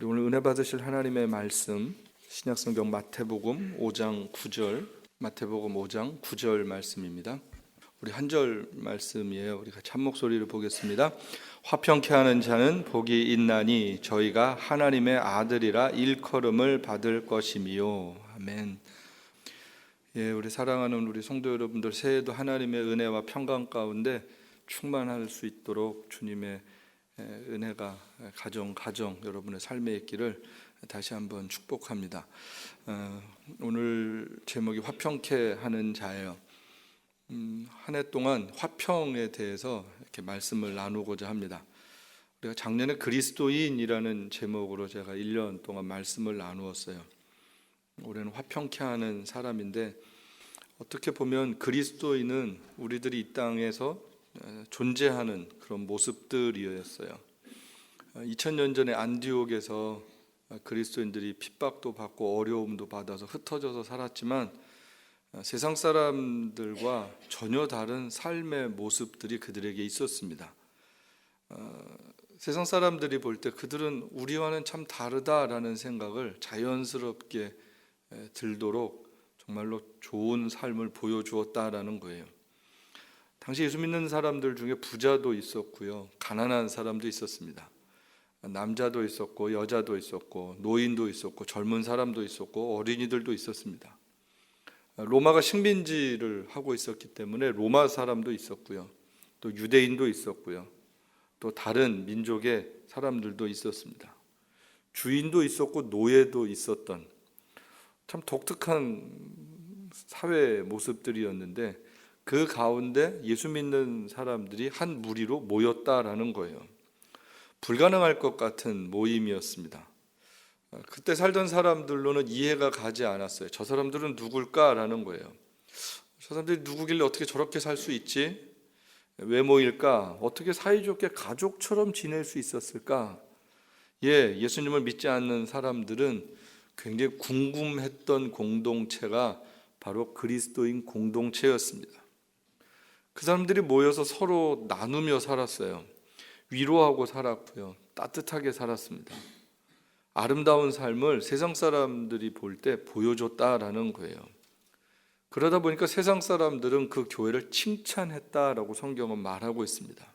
우리 오늘 은혜 받으실 하나님의 말씀 신약성경 마태복음 5장 9절 마태복음 5장 9절 말씀입니다. 우리 한 절 말씀이에요. 우리가 참 목소리를 보겠습니다. 화평케 하는 자는 복이 있나니 저희가 하나님의 아들이라 일컬음을 받을 것이미요. 아멘. 예, 우리 사랑하는 우리 성도 여러분들 새해도 하나님의 은혜와 평강 가운데 충만할 수 있도록 주님의 예, 은혜가 가정 가정 여러분의 삶에 있기를 다시 한번 축복합니다. 어, 오늘 제목이 화평케 하는 자예요. 음, 한해 동안 화평에 대해서 이렇게 말씀을 나누고자 합니다. 우리가 작년에 그리스도인이라는 제목으로 제가 1년 동안 말씀을 나누었어요. 올해는 화평케 하는 사람인데 어떻게 보면 그리스도인은 우리들이 이 땅에서 존재하는 그런 모습들이었어요. 2000년 전에 안디옥에서 그리스도인들이 핍박도 받고 어려움도 받아서 흩어져서 살았지만 세상 사람들과 전혀 다른 삶의 모습들이 그들에게 있었습니다. 어, 세상 사람들이 볼 때 그들은 우리와는 참 다르다라는 생각을 자연스럽게 들도록 정말로 좋은 삶을 보여주었다라는 거예요. 당시 예수 믿는 사람들 중에 부자도 있었고요, 가난한 사람도 있었습니다. 남자도 있었고 여자도 있었고 노인도 있었고 젊은 사람도 있었고 어린이들도 있었습니다. 로마가 식민지를 하고 있었기 때문에 로마 사람도 있었고요. 또 유대인도 있었고요. 또 다른 민족의 사람들도 있었습니다. 주인도 있었고 노예도 있었던 참 독특한 사회 모습들이었는데 그 가운데 예수 믿는 사람들이 한 무리로 모였다라는 거예요. 불가능할 것 같은 모임이었습니다. 그때 살던 사람들로는 이해가 가지 않았어요. 저 사람들은 누굴까라는 거예요. 저 사람들이 누구길래 어떻게 저렇게 살 수 있지? 왜 모일까? 어떻게 사이좋게 가족처럼 지낼 수 있었을까? 예, 예수님을 믿지 않는 사람들은 굉장히 궁금했던 공동체가 바로 그리스도인 공동체였습니다. 그 사람들이 모여서 서로 나누며 살았어요. 위로하고 살았고요. 따뜻하게 살았습니다. 아름다운 삶을 세상 사람들이 볼 때 보여줬다라는 거예요. 그러다 보니까 세상 사람들은 그 교회를 칭찬했다라고 성경은 말하고 있습니다.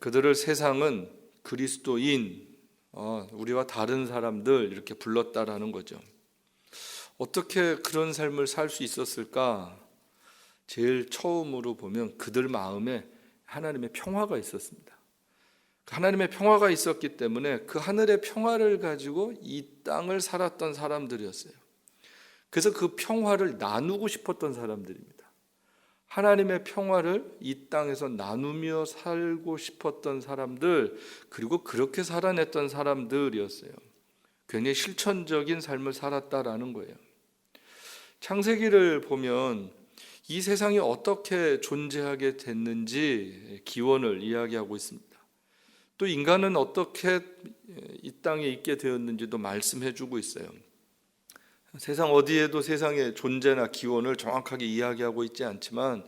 그들을 세상은 그리스도인, 어, 우리와 다른 사람들 이렇게 불렀다라는 거죠. 어떻게 그런 삶을 살 수 있었을까? 제일 처음으로 보면 그들 마음에 하나님의 평화가 있었습니다. 하나님의 평화가 있었기 때문에 그 하늘의 평화를 가지고 이 땅을 살았던 사람들이었어요. 그래서 그 평화를 나누고 싶었던 사람들입니다. 하나님의 평화를 이 땅에서 나누며 살고 싶었던 사람들, 그리고 그렇게 살아냈던 사람들이었어요. 굉장히 실천적인 삶을 살았다라는 거예요. 창세기를 보면 이 세상이 어떻게 존재하게 됐는지 기원을 이야기하고 있습니다. 또 인간은 어떻게 이 땅에 있게 되었는지도 말씀해 주고 있어요. 세상 어디에도 세상의 존재나 기원을 정확하게 이야기하고 있지 않지만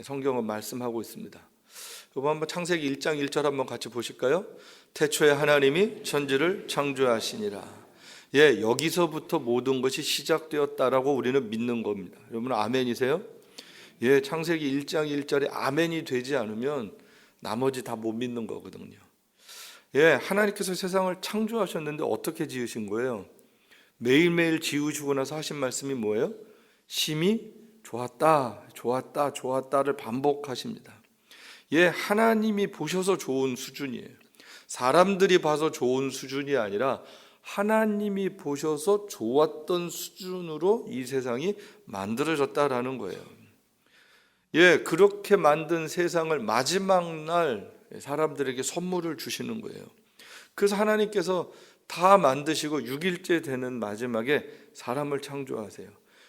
성경은 말씀하고 있습니다. 이거 한번 창세기 1장 1절 한번 같이 보실까요? 태초에 하나님이 천지를 창조하시니라. 예, 여기서부터 모든 것이 시작되었다라고 우리는 믿는 겁니다. 여러분 아멘이세요? 예, 창세기 1장 1절에 아멘이 되지 않으면 나머지 다 못 믿는 거거든요. 예, 하나님께서 세상을 창조하셨는데 어떻게 지으신 거예요? 매일매일 지으시고 나서 하신 말씀이 뭐예요? 심히 좋았다, 좋았다, 좋았다를 반복하십니다. 예, 하나님이 보셔서 좋은 수준이에요. 사람들이 봐서 좋은 수준이 아니라 하나님이 보셔서 좋았던 수준으로 이 세상이 만들어졌다라는 거예요. 예, 그렇게 만든 세상을 마지막 날 사람들에게 선물을 주시는 거예요. 그래서 하나님께서 다 만드시고 6일째 되는 마지막에 사람을 창조하세요.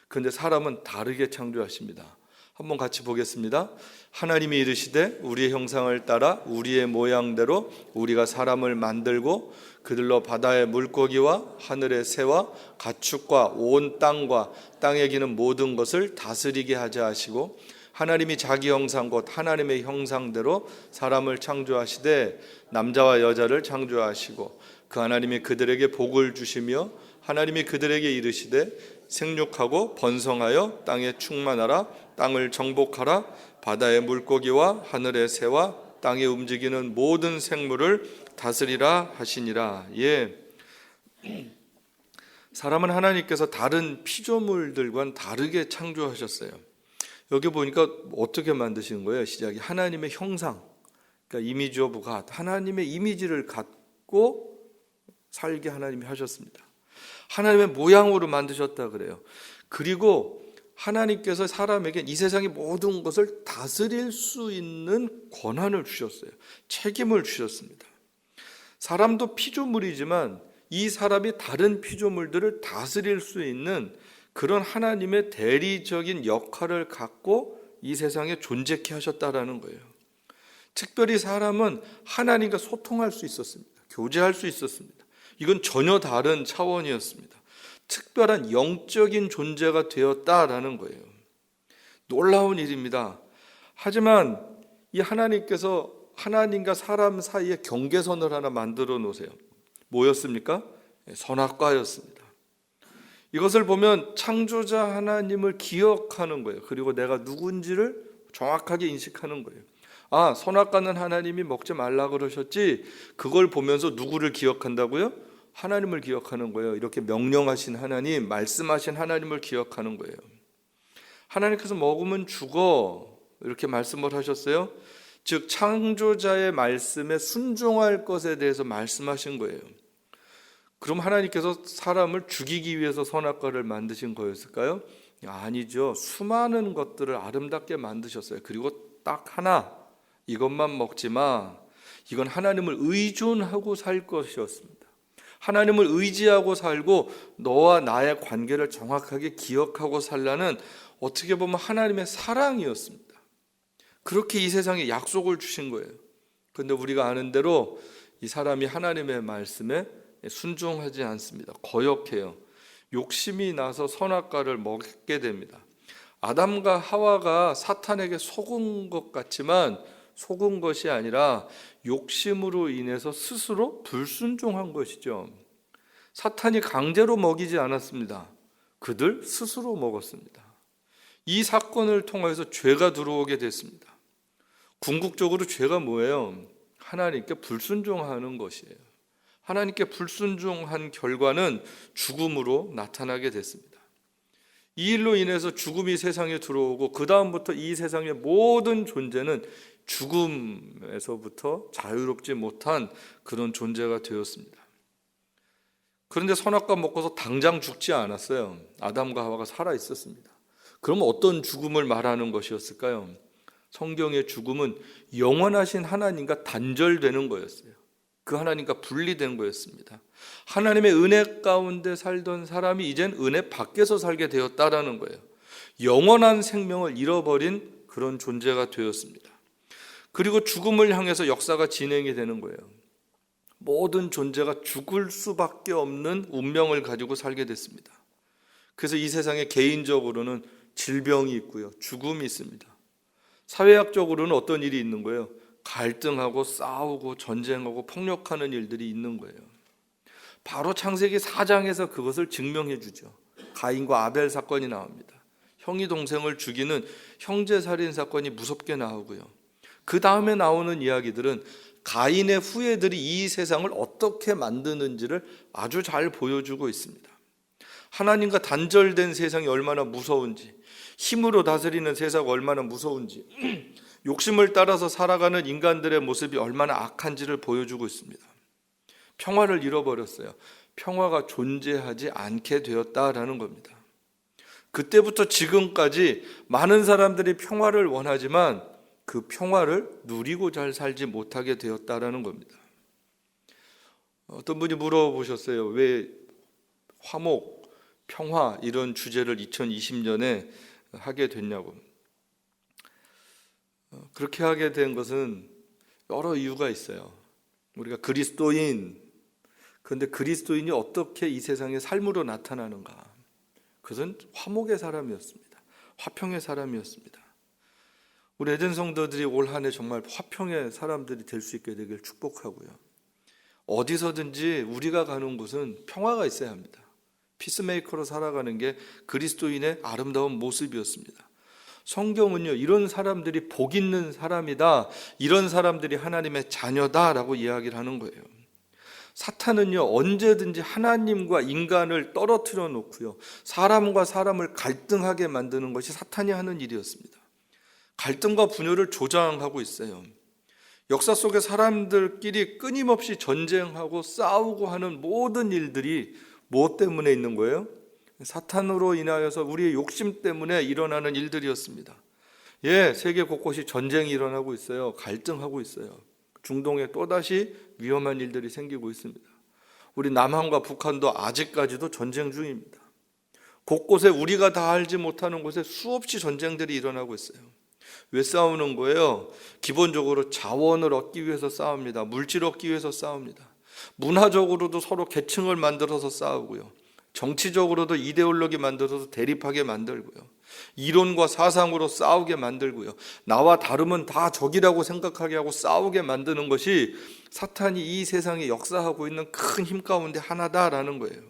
그런데 사람은 다르게 창조하십니다. 한번 같이 보겠습니다. 하나님이 이르시되 우리의 형상을 따라 우리의 모양대로 우리가 사람을 만들고 그들로 바다의 물고기와 하늘의 새와 가축과 온 땅과 땅에 기는 모든 것을 다스리게 하자 하시고 하나님이 자기 형상 곧 하나님의 형상대로 사람을 창조하시되 남자와 여자를 창조하시고 그 하나님이 그들에게 복을 주시며 하나님이 그들에게 이르시되 생육하고 번성하여 땅에 충만하라 땅을 정복하라 바다의 물고기와 하늘의 새와 땅에 움직이는 모든 생물을 다스리라 하시니라. 예. 사람은 하나님께서 다른 피조물들과는 다르게 창조하셨어요. 여기 보니까 어떻게 만드신 거예요? 시작이 하나님의 형상, 그러니까 이미지 오브 갓, 하나님의 이미지를 갖고 살게 하나님이 하셨습니다. 하나님의 모양으로 만드셨다 그래요. 그리고 하나님께서 사람에게 이 세상의 모든 것을 다스릴 수 있는 권한을 주셨어요. 책임을 주셨습니다. 사람도 피조물이지만 이 사람이 다른 피조물들을 다스릴 수 있는 그런 하나님의 대리적인 역할을 갖고 이 세상에 존재케 하셨다라는 거예요. 특별히 사람은 하나님과 소통할 수 있었습니다. 교제할 수 있었습니다. 이건 전혀 다른 차원이었습니다. 특별한 영적인 존재가 되었다라는 거예요. 놀라운 일입니다. 하지만 이 하나님께서 하나님과 사람 사이에 경계선을 하나 만들어 놓으세요. 뭐였습니까? 선악과였습니다. 이것을 보면 창조자 하나님을 기억하는 거예요. 그리고 내가 누군지를 정확하게 인식하는 거예요. 아, 선악과는 하나님이 먹지 말라 그러셨지. 그걸 보면서 누구를 기억한다고요? 하나님을 기억하는 거예요. 이렇게 명령하신 하나님, 말씀하신 하나님을 기억하는 거예요. 하나님께서 먹으면 죽어. 이렇게 말씀을 하셨어요. 즉, 창조자의 말씀에 순종할 것에 대해서 말씀하신 거예요. 그럼 하나님께서 사람을 죽이기 위해서 선악과를 만드신 거였을까요? 아니죠. 수많은 것들을 아름답게 만드셨어요. 그리고 딱 하나, 이것만 먹지 마. 이건 하나님을 의존하고 살 것이었습니다. 하나님을 의지하고 살고 너와 나의 관계를 정확하게 기억하고 살라는 어떻게 보면 하나님의 사랑이었습니다. 그렇게 이 세상에 약속을 주신 거예요. 그런데 우리가 아는 대로 이 사람이 하나님의 말씀에 순종하지 않습니다. 거역해요. 욕심이 나서 선악과를 먹게 됩니다. 아담과 하와가 사탄에게 속은 것 같지만 속은 것이 아니라 욕심으로 인해서 스스로 불순종한 것이죠. 사탄이 강제로 먹이지 않았습니다. 그들 스스로 먹었습니다. 이 사건을 통해서 죄가 들어오게 됐습니다. 궁극적으로 죄가 뭐예요? 하나님께 불순종하는 것이에요. 하나님께 불순종한 결과는 죽음으로 나타나게 됐습니다. 이 일로 인해서 죽음이 세상에 들어오고 그 다음부터 이 세상의 모든 존재는 죽음에서부터 자유롭지 못한 그런 존재가 되었습니다. 그런데 선악과 먹고서 당장 죽지 않았어요. 아담과 하와가 살아 있었습니다. 그럼 어떤 죽음을 말하는 것이었을까요? 성경의 죽음은 영원하신 하나님과 단절되는 거였어요. 그 하나님과 분리된 거였습니다. 하나님의 은혜 가운데 살던 사람이 이젠 은혜 밖에서 살게 되었다라는 거예요. 영원한 생명을 잃어버린 그런 존재가 되었습니다. 그리고 죽음을 향해서 역사가 진행이 되는 거예요. 모든 존재가 죽을 수밖에 없는 운명을 가지고 살게 됐습니다. 그래서 이 세상에 개인적으로는 질병이 있고요. 죽음이 있습니다. 사회학적으로는 어떤 일이 있는 거예요? 갈등하고 싸우고 전쟁하고 폭력하는 일들이 있는 거예요. 바로 창세기 4장에서 그것을 증명해 주죠. 가인과 아벨 사건이 나옵니다. 형이 동생을 죽이는 형제 살인 사건이 무섭게 나오고요. 그 다음에 나오는 이야기들은 가인의 후예들이 이 세상을 어떻게 만드는지를 아주 잘 보여주고 있습니다. 하나님과 단절된 세상이 얼마나 무서운지, 힘으로 다스리는 세상이 얼마나 무서운지, 욕심을 따라서 살아가는 인간들의 모습이 얼마나 악한지를 보여주고 있습니다. 평화를 잃어버렸어요. 평화가 존재하지 않게 되었다라는 겁니다. 그때부터 지금까지 많은 사람들이 평화를 원하지만 그 평화를 누리고 잘 살지 못하게 되었다라는 겁니다. 어떤 분이 물어보셨어요. 왜 화목, 평화 이런 주제를 2020년에 하게 됐냐고. 어, 그렇게 하게 된 것은 여러 이유가 있어요. 우리가 그리스도인, 그런데 그리스도인이 어떻게 이 세상의 삶으로 나타나는가? 그것은 화목의 사람이었습니다. 화평의 사람이었습니다. 우리 에덴 성도들이 올 한 해 정말 화평의 사람들이 될 수 있게 되길 축복하고요. 어디서든지 우리가 가는 곳은 평화가 있어야 합니다. 피스메이커로 살아가는 게 그리스도인의 아름다운 모습이었습니다. 성경은요, 이런 사람들이 복 있는 사람이다. 이런 사람들이 하나님의 자녀다라고 이야기를 하는 거예요. 사탄은요, 언제든지 하나님과 인간을 떨어뜨려 놓고요, 사람과 사람을 갈등하게 만드는 것이 사탄이 하는 일이었습니다. 갈등과 분열을 조장하고 있어요. 역사 속에 사람들끼리 끊임없이 전쟁하고 싸우고 하는 모든 일들이 무엇 때문에 있는 거예요? 사탄으로 인하여서 우리의 욕심 때문에 일어나는 일들이었습니다. 예, 세계 곳곳이 전쟁이 일어나고 있어요. 갈등하고 있어요. 중동에 또다시 위험한 일들이 생기고 있습니다. 우리 남한과 북한도 아직까지도 전쟁 중입니다. 곳곳에 우리가 다 알지 못하는 곳에 수없이 전쟁들이 일어나고 있어요. 왜 싸우는 거예요? 기본적으로 자원을 얻기 위해서 싸웁니다. 물질 얻기 위해서 싸웁니다. 문화적으로도 서로 계층을 만들어서 싸우고요. 정치적으로도 이데올로기 만들어서 대립하게 만들고요. 이론과 사상으로 싸우게 만들고요. 나와 다르면 다 적이라고 생각하게 하고 싸우게 만드는 것이 사탄이 이 세상에 역사하고 있는 큰 힘 가운데 하나다라는 거예요.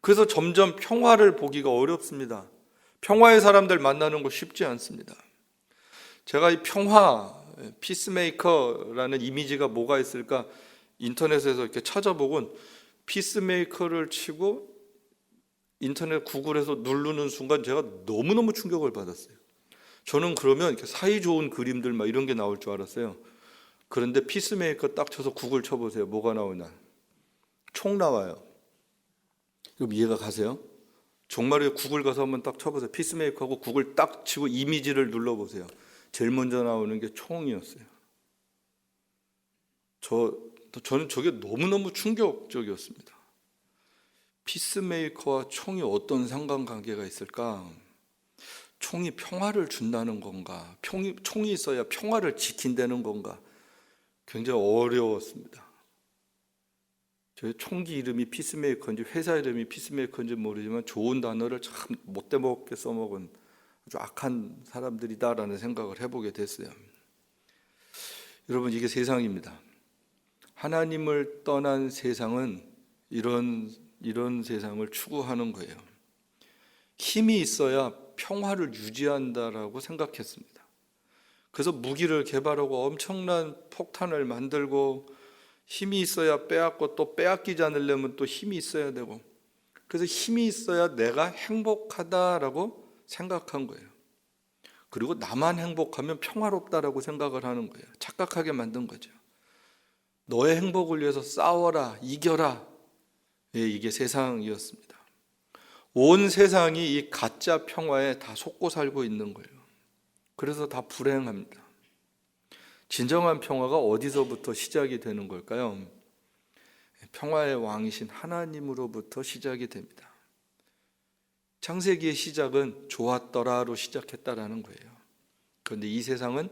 그래서 점점 평화를 보기가 어렵습니다. 평화의 사람들 만나는 거 쉽지 않습니다. 제가 이 평화, 피스메이커라는 이미지가 뭐가 있을까 인터넷에서 이렇게 찾아보곤 피스메이커를 치고 인터넷 구글에서 누르는 순간 제가 너무너무 충격을 받았어요. 저는 그러면 사이 좋은 그림들 막 이런 게 나올 줄 알았어요. 그런데 피스메이커 딱 쳐서 구글 쳐보세요. 뭐가 나오나? 총 나와요. 그럼 이해가 가세요? 정말에 구글 가서 한번 딱 쳐보세요. 피스메이커하고 구글 딱 치고 이미지를 눌러보세요. 제일 먼저 나오는 게 총이었어요. 저 저는 저게 너무너무 충격적이었습니다. 피스메이커와 총이 어떤 상관관계가 있을까? 총이 평화를 준다는 건가? 총이, 총이 있어야 평화를 지킨다는 건가? 굉장히 어려웠습니다. 저희 총기 이름이 피스메이커인지 회사 이름이 피스메이커인지 모르지만 좋은 단어를 참 못되먹게 써먹은 아주 악한 사람들이다라는 생각을 해보게 됐어요. 여러분 이게 세상입니다. 하나님을 떠난 세상은 이런 이런 세상을 추구하는 거예요. 힘이 있어야 평화를 유지한다라고 생각했습니다. 그래서 무기를 개발하고 엄청난 폭탄을 만들고 힘이 있어야 빼앗고 또 빼앗기지 않으려면 또 힘이 있어야 되고 그래서 힘이 있어야 내가 행복하다라고 생각한 거예요. 그리고 나만 행복하면 평화롭다라고 생각을 하는 거예요. 착각하게 만든 거죠. 너의 행복을 위해서 싸워라, 이겨라. 예, 이게 세상이었습니다. 온 세상이 이 가짜 평화에 다 속고 살고 있는 거예요. 그래서 다 불행합니다. 진정한 평화가 어디서부터 시작이 되는 걸까요? 평화의 왕이신 하나님으로부터 시작이 됩니다. 창세기의 시작은 좋았더라로 시작했다라는 거예요. 그런데 이 세상은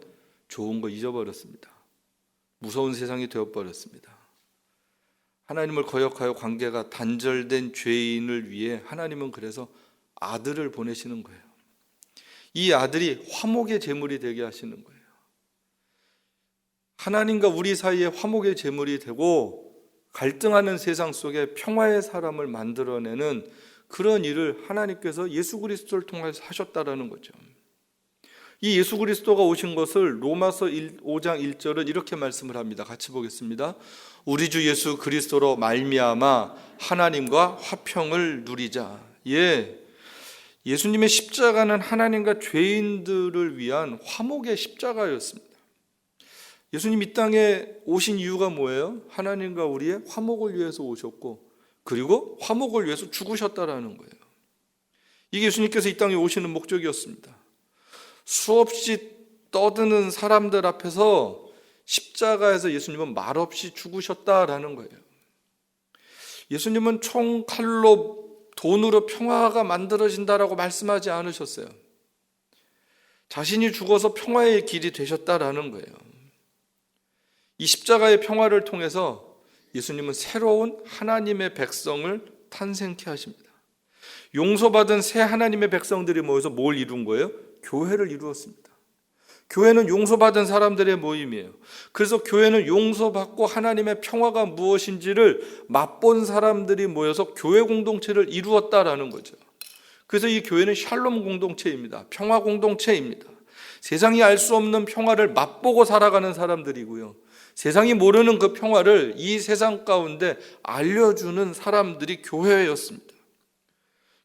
좋은 거 잊어버렸습니다. 무서운 세상이 되어버렸습니다. 하나님을 거역하여 관계가 단절된 죄인을 위해 하나님은 그래서 아들을 보내시는 거예요. 이 아들이 화목의 제물이 되게 하시는 거예요. 하나님과 우리 사이에 화목의 제물이 되고 갈등하는 세상 속에 평화의 사람을 만들어내는 그런 일을 하나님께서 예수 그리스도를 통해서 하셨다라는 거죠. 이 예수 그리스도가 오신 것을 로마서 5장 1절은 이렇게 말씀을 합니다. 같이 보겠습니다. 우리 주 예수 그리스도로 말미암아 하나님과 화평을 누리자. 예. 예수님의 십자가는 하나님과 죄인들을 위한 화목의 십자가였습니다. 예수님 이 땅에 오신 이유가 뭐예요? 하나님과 우리의 화목을 위해서 오셨고 그리고 화목을 위해서 죽으셨다라는 거예요. 이게 예수님께서 이 땅에 오시는 목적이었습니다. 수없이 떠드는 사람들 앞에서 십자가에서 예수님은 말없이 죽으셨다라는 거예요. 예수님은 총 칼로 돈으로 평화가 만들어진다라고 말씀하지 않으셨어요. 자신이 죽어서 평화의 길이 되셨다라는 거예요. 이 십자가의 평화를 통해서 예수님은 새로운 하나님의 백성을 탄생케 하십니다. 용서받은 새 하나님의 백성들이 모여서 뭘 이룬 거예요? 교회를 이루었습니다. 교회는 용서받은 사람들의 모임이에요. 그래서 교회는 용서받고 하나님의 평화가 무엇인지를 맛본 사람들이 모여서 교회 공동체를 이루었다라는 거죠. 그래서 이 교회는 샬롬 공동체입니다. 평화 공동체입니다. 세상이 알 수 없는 평화를 맛보고 살아가는 사람들이고요. 세상이 모르는 그 평화를 이 세상 가운데 알려주는 사람들이 교회였습니다.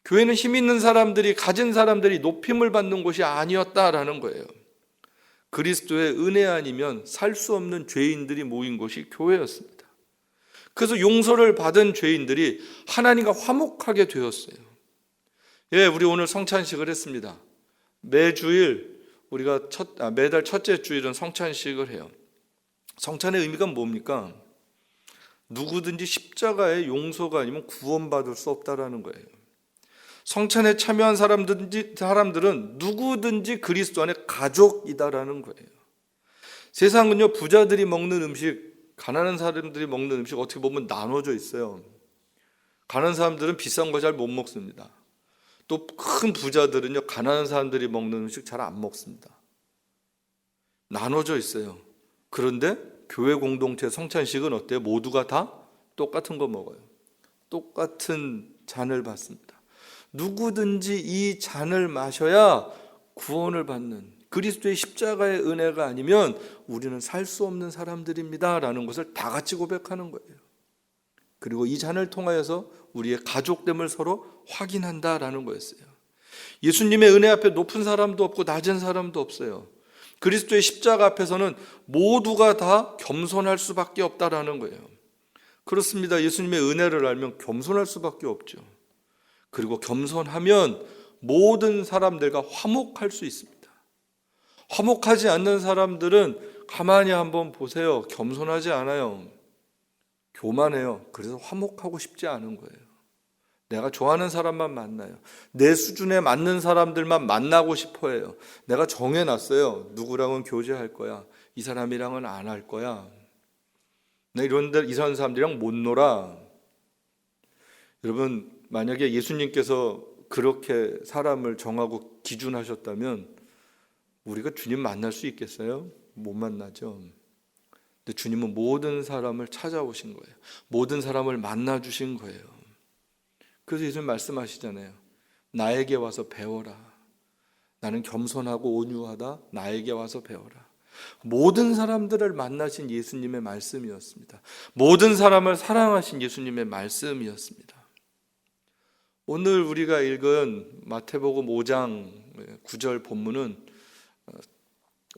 교회는 힘 있는 사람들이 가진 사람들이 높임을 받는 곳이 아니었다라는 거예요. 그리스도의 은혜 아니면 살 수 없는 죄인들이 모인 곳이 교회였습니다. 그래서 용서를 받은 죄인들이 하나님과 화목하게 되었어요. 예, 우리 오늘 성찬식을 했습니다. 매주일 우리가 첫, 아, 매달 첫째 주일은 성찬식을 해요. 성찬의 의미가 뭡니까? 누구든지 십자가의 용서가 아니면 구원받을 수 없다라는 거예요. 성찬에 참여한 사람들이, 사람들은 누구든지 그리스도 안에 가족이다라는 거예요. 세상은요, 부자들이 먹는 음식, 가난한 사람들이 먹는 음식 어떻게 보면 나눠져 있어요. 가난한 사람들은 비싼 거 잘 못 먹습니다. 또 큰 부자들은요, 가난한 사람들이 먹는 음식 잘 안 먹습니다. 나눠져 있어요. 그런데 교회 공동체 성찬식은 어때요? 모두가 다 똑같은 거 먹어요. 똑같은 잔을 받습니다. 누구든지 이 잔을 마셔야 구원을 받는 그리스도의 십자가의 은혜가 아니면 우리는 살 수 없는 사람들입니다라는 것을 다 같이 고백하는 거예요. 그리고 이 잔을 통하여서 우리의 가족됨을 서로 확인한다라는 거였어요. 예수님의 은혜 앞에 높은 사람도 없고 낮은 사람도 없어요. 그리스도의 십자가 앞에서는 모두가 다 겸손할 수밖에 없다라는 거예요. 그렇습니다. 예수님의 은혜를 알면 겸손할 수밖에 없죠. 그리고 겸손하면 모든 사람들과 화목할 수 있습니다. 화목하지 않는 사람들은 가만히 한번 보세요. 겸손하지 않아요. 교만해요. 그래서 화목하고 싶지 않은 거예요. 내가 좋아하는 사람만 만나요. 내 수준에 맞는 사람들만 만나고 싶어 해요. 내가 정해놨어요. 누구랑은 교제할 거야. 이 사람이랑은 안 할 거야. 내 이런 데 이상한 사람들이랑 못 놀아. 여러분, 만약에 예수님께서 그렇게 사람을 정하고 기준하셨다면 우리가 주님 만날 수 있겠어요? 못 만나죠. 근데 주님은 모든 사람을 찾아오신 거예요. 모든 사람을 만나 주신 거예요. 그래서 예수님 말씀하시잖아요. 나에게 와서 배워라. 나는 겸손하고 온유하다. 나에게 와서 배워라. 모든 사람들을 만나신 예수님의 말씀이었습니다. 모든 사람을 사랑하신 예수님의 말씀이었습니다. 오늘 우리가 읽은 마태복음 5장 9절 본문은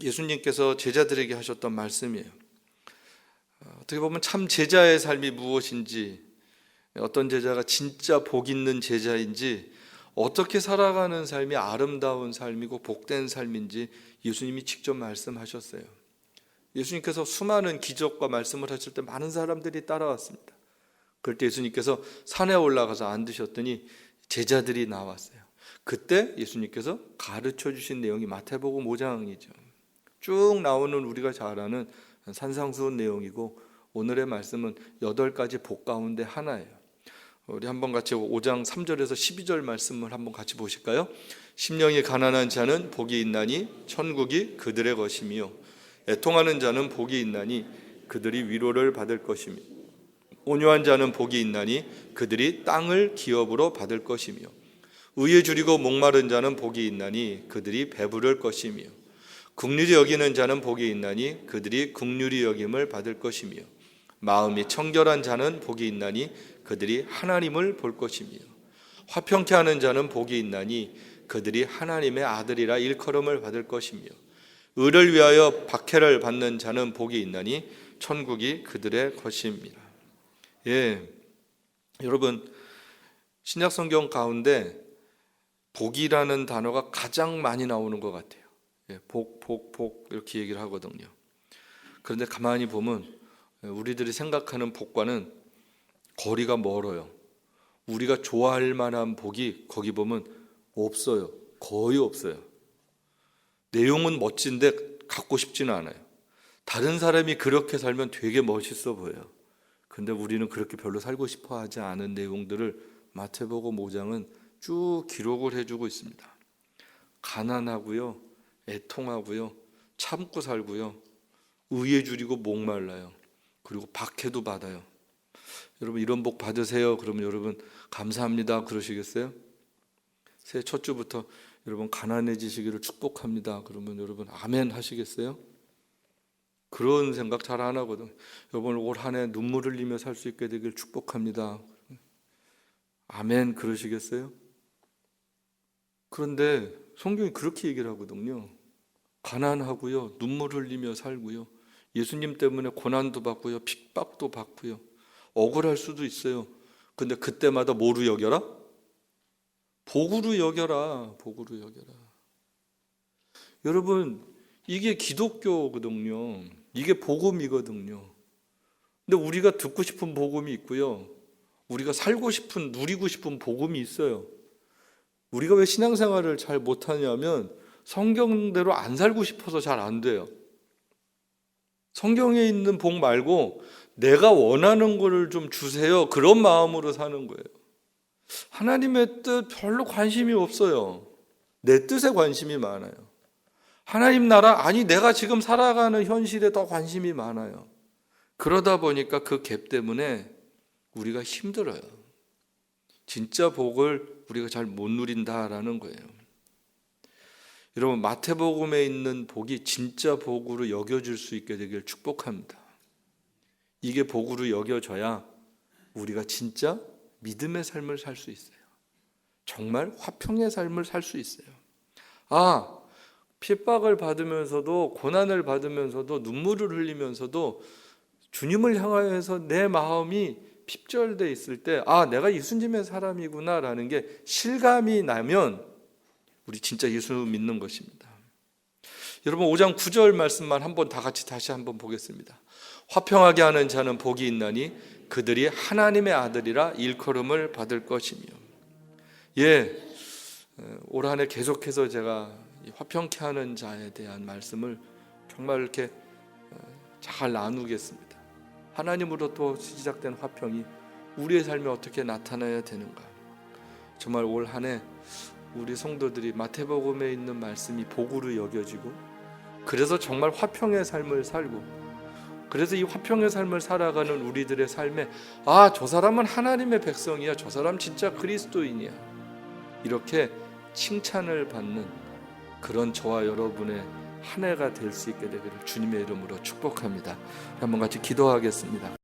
예수님께서 제자들에게 하셨던 말씀이에요. 어떻게 보면 참 제자의 삶이 무엇인지, 어떤 제자가 진짜 복 있는 제자인지, 어떻게 살아가는 삶이 아름다운 삶이고 복된 삶인지 예수님이 직접 말씀하셨어요. 예수님께서 수많은 기적과 말씀을 하실 때 많은 사람들이 따라왔습니다. 그럴 때 예수님께서 산에 올라가서 앉으셨더니 제자들이 나왔어요. 그때 예수님께서 가르쳐 주신 내용이 마태복음 5장이죠. 쭉 나오는 우리가 잘 아는 산상수훈 내용이고 오늘의 말씀은 여덟 가지 복 가운데 하나예요. 우리 한번 같이 5장 3절에서 12절 말씀을 한번 같이 보실까요? 심령이 가난한 자는 복이 있나니 천국이 그들의 것이며 애통하는 자는 복이 있나니 그들이 위로를 받을 것이며 온유한 자는 복이 있나니 그들이 땅을 기업으로 받을 것이며 의에 줄이고 목마른 자는 복이 있나니 그들이 배부를 것이며 국률이 여기는 자는 복이 있나니 그들이 국률이 여김을 받을 것이며 마음이 청결한 자는 복이 있나니 그들이 하나님을 볼 것이며 화평케 하는 자는 복이 있나니 그들이 하나님의 아들이라 일컬음을 받을 것이며 의를 위하여 박해를 받는 자는 복이 있나니 천국이 그들의 것입니다. 예. 여러분 신약 성경 가운데 복이라는 단어가 가장 많이 나오는 것 같아요. 예, 복, 복, 복 이렇게 얘기를 하거든요. 그런데 가만히 보면 우리들이 생각하는 복과는 거리가 멀어요. 우리가 좋아할 만한 복이 거기 보면 없어요. 거의 없어요. 내용은 멋진데 갖고 싶지는 않아요. 다른 사람이 그렇게 살면 되게 멋있어 보여요. 근데 우리는 그렇게 별로 살고 싶어 하지 않은 내용들을 마태복음 5장은 쭉 기록을 해주고 있습니다. 가난하고요, 애통하고요, 참고 살고요. 의에 줄이고 목말라요. 그리고 박해도 받아요. 여러분 이런 복 받으세요. 그러면 여러분 감사합니다. 그러시겠어요? 새해 첫 주부터 여러분 가난해지시기를 축복합니다. 그러면 여러분 아멘 하시겠어요? 그런 생각 잘 안 하거든. 여러분 올 한 해 눈물 흘리며 살 수 있게 되길 축복합니다. 아멘 그러시겠어요? 그런데 성경이 그렇게 얘기를 하거든요. 가난하고요. 눈물 흘리며 살고요. 예수님 때문에 고난도 받고요. 핍박도 받고요. 억울할 수도 있어요. 근데 그때마다 뭐로 여겨라? 복으로 여겨라. 복으로 여겨라. 여러분, 이게 기독교거든요. 이게 복음이거든요. 근데 우리가 듣고 싶은 복음이 있고요. 우리가 살고 싶은, 누리고 싶은 복음이 있어요. 우리가 왜 신앙생활을 잘 못하냐면 성경대로 안 살고 싶어서 잘 안 돼요. 성경에 있는 복 말고 내가 원하는 거를 좀 주세요. 그런 마음으로 사는 거예요. 하나님의 뜻 별로 관심이 없어요. 내 뜻에 관심이 많아요. 하나님 나라, 아니, 내가 지금 살아가는 현실에 더 관심이 많아요. 그러다 보니까 그 갭 때문에 우리가 힘들어요. 진짜 복을 우리가 잘 못 누린다라는 거예요. 여러분, 마태복음에 있는 복이 진짜 복으로 여겨질 수 있게 되길 축복합니다. 이게 복으로 여겨져야 우리가 진짜 믿음의 삶을 살 수 있어요. 정말 화평의 삶을 살 수 있어요. 아, 핍박을 받으면서도 고난을 받으면서도 눈물을 흘리면서도 주님을 향하여서 내 마음이 핍절돼 있을 때, 아, 내가 예수님의 사람이구나라는 게 실감이 나면 우리 진짜 예수 믿는 것입니다. 여러분 5장 9절 말씀만 한번 다 같이 다시 한번 보겠습니다. 화평하게 하는 자는 복이 있나니 그들이 하나님의 아들이라 일컬음을 받을 것이며. 예, 올 한해 계속해서 제가 이 화평케 하는 자에 대한 말씀을 정말 이렇게 어, 잘 나누겠습니다. 하나님으로부터 시작된 화평이 우리의 삶에 어떻게 나타나야 되는가? 정말 올 한해 우리 성도들이 마태복음에 있는 말씀이 복으로 여겨지고 그래서 정말 화평의 삶을 살고 그래서 이 화평의 삶을 살아가는 우리들의 삶에 아, 저 사람은 하나님의 백성이야. 저 사람 진짜 그리스도인이야. 이렇게 칭찬을 받는 그런 저와 여러분의 한 해가 될 수 있게 되기를 주님의 이름으로 축복합니다. 한번 같이 기도하겠습니다.